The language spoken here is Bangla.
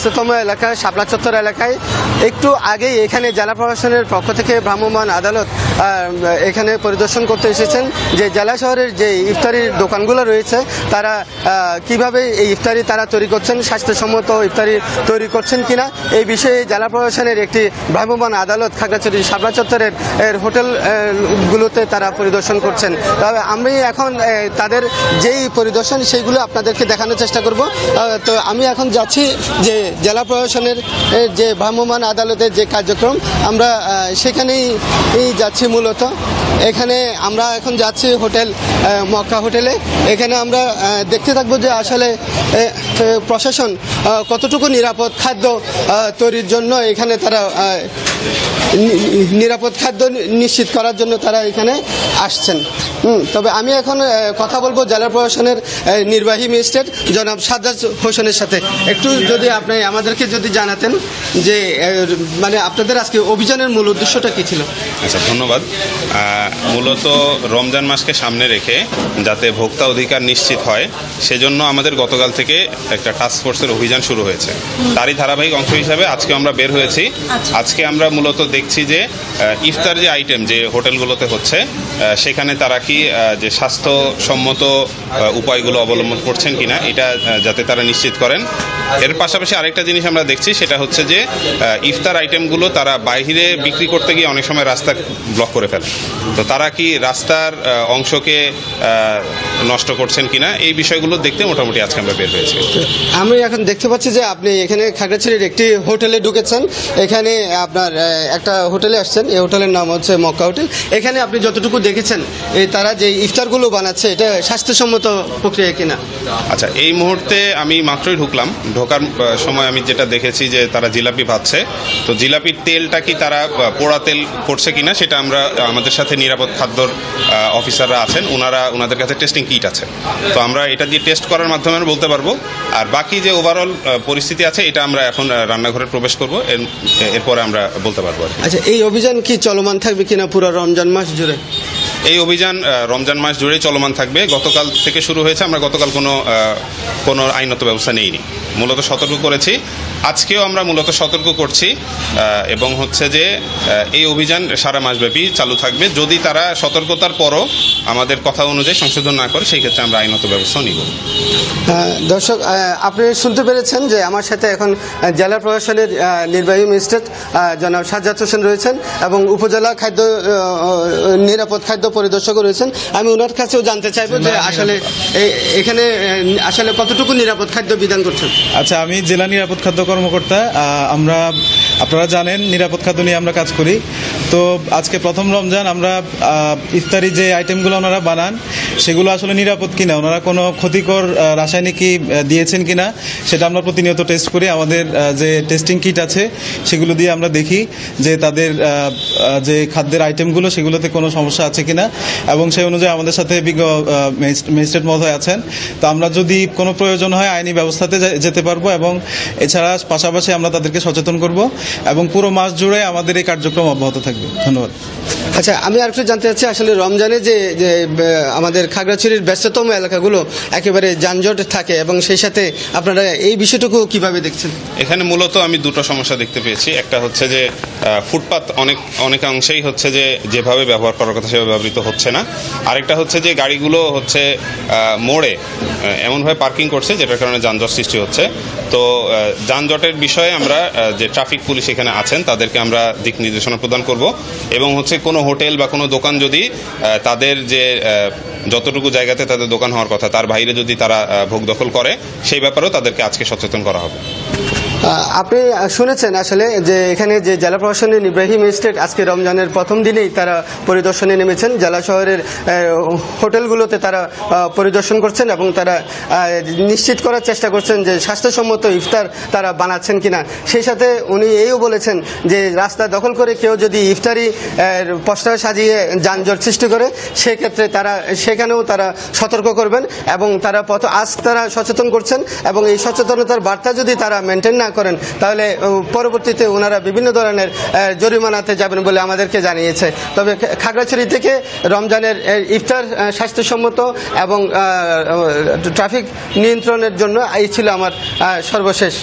ব্যস্ততম এলাকা শাপলা চত্বর এলাকায় একটু আগেই এখানে জেলা প্রশাসনের পক্ষ থেকে ভ্রাম্যমাণ আদালত এখানে পরিদর্শন করতে এসেছেন যে জেলা শহরের যে ইফতারির দোকানগুলো রয়েছে, তারা কীভাবে এই ইফতারি তারা তৈরি করছেন, স্বাস্থ্যসম্মত ইফতারি তৈরি করছেন কিনা, এই বিষয়ে জেলা প্রশাসনের একটি ভ্রাম্যমাণ আদালত খাগড়াছড়ি শাপলা চত্বরের, এর হোটেল গুলোতে তারা পরিদর্শন করছেন। তবে আমি এখন তাদের যেই পরিদর্শন, সেইগুলো আপনাদেরকে দেখানোর চেষ্টা করব। তো আমি এখন যাচ্ছি যে জেলা প্রশাসনের যে ভ্রাম্যমাণ আদালতের যে কার্যক্রম, আমরা সেখানেই যাচ্ছি মূলত। এখানে আমরা এখন যাচ্ছি হোটেল মক্কা হোটেলে। এখানে আমরা দেখতে থাকব যে আসলে প্রশাসন কতটুকু নিরাপদ খাদ্য তৈরির জন্য এখানে তারা নিরাপদ খাদ্য নিশ্চিত করার জন্য তারা এখানে আসছেন। তবে আমি এখন কথা বলব জেলা প্রশাসনের নির্বাহী ম্যাজিস্ট্রেট জনাব সাজ্জাদ হোসেনের সাথে। একটু যদি আপনি আমাদেরকে যদি জানাতেন যে মানে আপনাদের আজকে অভিযানের মূল উদ্দেশ্যটা কি ছিল? আচ্ছা ধন্যবাদ। মূলত রমজান মাসকে সামনে রেখে যাতে ভোক্তা অধিকার নিশ্চিত হয় সেজন্য আমাদের গতকাল থেকে একটা টাস্ক ফোর্সের অভিযান শুরু হয়েছে। তারই ধারাবাহিক অংশ হিসাবে আজকে আমরা বের হয়েছি। আজকে আমরা মূলত দেখছি যে ইফতার যে আইটেম যে হোটেলগুলোতে হচ্ছে সেখানে তারা কি যে স্বাস্থ্যসম্মত উপায়গুলো অবলম্বন করছেন কিনা এটা যাতে তারা নিশ্চিত করেন। এর পাশাপাশি আরেকটা জিনিস আমরা দেখছি সেটা হচ্ছে যে ইফতার আইটেমগুলো তারা বাইরে বিক্রি করতে গিয়ে অনেক সময় রাস্তা ব্লক করে ফেলে। তো তারা কি রাস্তার অংশকে নষ্ট করছেন কিনা এই বিষয়গুলো দেখতে মোটামুটি আজকে আমরা বের হয়েছি। আমি এখন দেখতে পাচ্ছি যে আপনি এখানে খাগড়াছড়ির একটি হোটেলে ঢুকেছেন। এখানে আপনার একটা হোটেলে আসছেন। এই হোটেলের নাম হচ্ছে মক্কা হোটেল। এখানে আপনি যতটুকু দেখেছেন এই তারা যে ইফতারগুলো বানাচ্ছে এটা স্বাস্থ্যসম্মত প্রক্রিয়া কিনা? আচ্ছা এই মুহূর্তে আমি মাত্রই ঢুকলাম। ঢোকার সময় আমি যেটা দেখেছি যে তারা জিলাপি ভাজছে তো জিলাপির তেলটা কি তারা পোড়া তেল করছে কিনা সেটা আমরা আমাদের সাথে নিরাপদ খাদ্যর অফিসাররা আছেন। ওনারা ওনাদের কাছে টেস্টিং কিট আছে। তো আমরা এটা দিয়ে টেস্ট করার মাধ্যমে আমরা বলতে পারব। আর বাকি যে ওভারঅল পরিস্থিতি আছে এটা আমরা এখন রান্নাঘরে প্রবেশ করব। এরপরে আমরা বলতে পারব আর আচ্ছা এই অভিযান কি চলমান থাকবে কিনা পুরো রমজান মাস জুড়ে? এই অভিযান রমজান মাস জুড়েই চলমান থাকবে। গতকাল থেকে শুরু হয়েছে। আমরা গতকাল কোনো কোনো আইনত ব্যবস্থা নেইনি। মূলত সতর্ক করেছি। আজকেও আমরা মূলত সতর্ক করছি এবং হচ্ছে যে এই অভিযান সারা মাসব্যাপী চালু থাকবে। যদি তারা সতর্কতার পরও আমাদের কথা অনুযায়ী সংশোধন না করে সেই ক্ষেত্রে আমরা আইনত ব্যবস্থা নিব। দর্শক আপনি শুনতে পেরেছেন যে আমার সাথে এখন জেলা প্রশাসনের নির্বাহী ম্যাজিস্ট্রেট জনাব সাজ্জাদ হোসেন রয়েছেন এবং উপজেলা খাদ্য নিরাপদ খাদ্য পরিদর্শকও রয়েছেন। আমি ওনার কাছেও জানতে চাইব যে আসলে এ- এখানে আসলে কতটুকু নিরাপদ খাদ্য বিধান করছেন? আচ্ছা আমি জেলা নিরাপদ খাদ্য কর্মকর্তা আমরা আপনারা জানেন নিরাপদ খাদ্য নিয়ে আমরা কাজ করি। তো আজকে প্রথম রমজান আমরা ইফতারি যে আইটেমগুলো ওনারা বানান সেগুলো আসলে নিরাপদ কিনা? ওনারা কোনো ক্ষতিকর আহ, রাসায়নিক কি আহ, দিয়েছেন কিনা? সেটা আমরা প্রতিনিয়ত টেস্ট করি। আমাদের যে টেস্টিং কিট আছে সেগুলো দিয়ে আমরা দেখি যে তাদের যে খাদ্যের আইটেমগুলো সেগুলোতে কোনো সমস্যা আছে কিনা? এবং সেই অনুযায়ী আমাদের সাথে বিজ্ঞ ম্যাজিস্ট্রেট মহোদয় আছেন। তো আমরা যদি কোনো প্রয়োজন হয় আইনি ব্যবস্থাতে যেতে পারব এবং এছাড়া পাশাপাশি আমরা তাদেরকে সচেতন করব। এবং পুরো মাস জুড়ে আমাদের এই কার্যক্রম অব্যাহত থাকবে। ধন্যবাদ। আচ্ছা আমি আর একটু জানতে চাচ্ছি আসলে রমজানে যে যে আমাদের খাগড়াছড়ির ব্যস্ততম এলাকাগুলো একেবারে যানজট থাকে এবং সেই সাথে আপনারা এই বিষয়টুকু কীভাবে দেখছেন? এখানে মূলত আমি দুটো সমস্যা দেখতে পেয়েছি। একটা হচ্ছে যে ফুটপাত অনেক অনেকাংশেই হচ্ছে যে যেভাবে ব্যবহার করার কথা সেভাবে ব্যবহৃত হচ্ছে না। আরেকটা হচ্ছে যে গাড়িগুলো হচ্ছে মোড়ে এমনভাবে পার্কিং করছে, যেটার কারণে যানজট সৃষ্টি হচ্ছে। তো যানজটের বিষয়ে আমরা যে ট্রাফিক পুলিশ এখানে আছেন, তাদেরকে আমরা দিক নির্দেশনা প্রদান করব। এবং হচ্ছে কোনো হোটেল বা কোনো দোকান যদি তাদের যে যতটুকু জায়গাতে তাদের দোকান হওয়ার কথা, তার বাইরে যদি তারা ভোগ দখল করে, সেই ব্যাপারেও তাদেরকে আজকে সচেতন করা হবে। আপনি শুনেছেন আসলে যে এখানে যে জেলা প্রশাসনের নির্বাহী ম্যাজিস্ট্রেট আজকে রমজানের প্রথম দিনেই তারা পরিদর্শনে নেমেছেন। জেলা শহরের হোটেলগুলোতে তারা পরিদর্শন করছেন এবং তারা নিশ্চিত করার চেষ্টা করছেন যে স্বাস্থ্যসম্মত ইফতার তারা বানাচ্ছেন কিনা। সেই সাথে উনি এইও বলেছেন যে রাস্তা দখল করে কেউ যদি ইফতারি পোস্টার সাজিয়ে যানজট সৃষ্টি করে, সেক্ষেত্রে তারা, সেখানেও তারা সতর্ক করবেন এবং তারা পথ, আজ তারা সচেতন করছেন এবং এই সচেতনতার বার্তা যদি তারা মেনটেন না করেন। তাহলে পরবর্তীতে ওনারা বিভিন্ন ধরনের জরিমানাতে যাবেন বলে আমাদেরকে জানিয়েছে। তবে খাগড়াছড়ি থেকে রমজানের ইফতার স্বাস্থ্যসম্মত এবং ট্রাফিক নিয়ন্ত্রণের জন্য এই ছিল আমার সর্বশেষ।